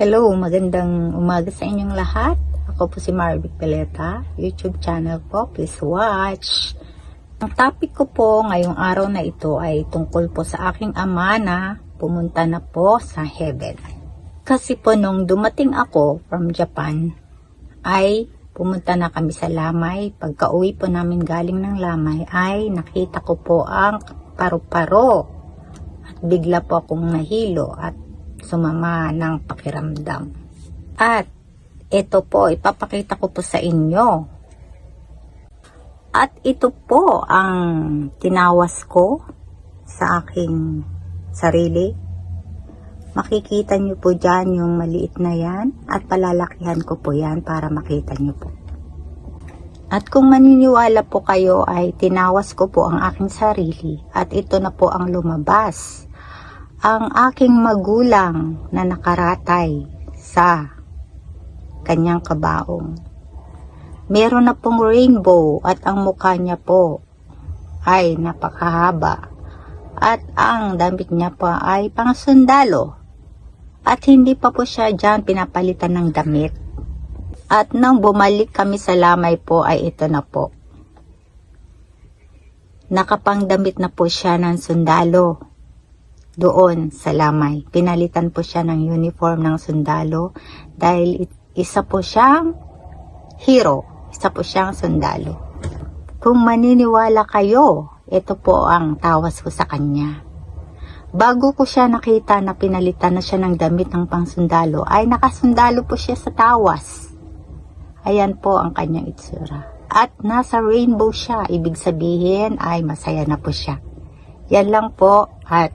Hello, magandang umaga sa inyong lahat. Ako po si Marvic Peleta, YouTube channel po. Please watch. Ang topic ko po ngayong araw na ito ay tungkol po sa aking ama na pumunta na po sa heaven. Kasi po nung dumating ako from Japan, ay pumunta na kami sa Lamay. Pagka uwi po namin galing ng Lamay, ay nakita ko po ang paru-paro. At bigla po akong nahilo at sumama ng pakiramdam. At ito po, ipapakita ko po sa inyo. At ito po ang tinawas ko sa aking sarili. Makikita nyo po dyan yung maliit na yan at palalakihan ko po yan para makita nyo po. At kung maniniwala po kayo ay tinawas ko po ang aking sarili at ito na po ang lumabas ang aking magulang na nakaratay sa kanyang kabaong. Meron na pong rainbow at ang mukha niya po ay napakahaba at ang damit niya po ay pang sundalo at hindi pa po siya dyan pinapalitan ng damit. At nang bumalik kami sa lamay po ay ito na po. Nakapangdamit na po siya ng sundalo doon sa lamay. Pinalitan po siya ng uniform ng sundalo dahil isa po siyang hero. Isa po siyang sundalo. Kung maniniwala kayo, ito po ang tawas ko sa kanya. Bago ko siya nakita na pinalitan na siya ng damit ng pangsundalo, ay nakasundalo po siya sa tawas. Ayan po ang kanyang itsura. At nasa rainbow siya, ibig sabihin ay masaya na po siya. Yan lang po at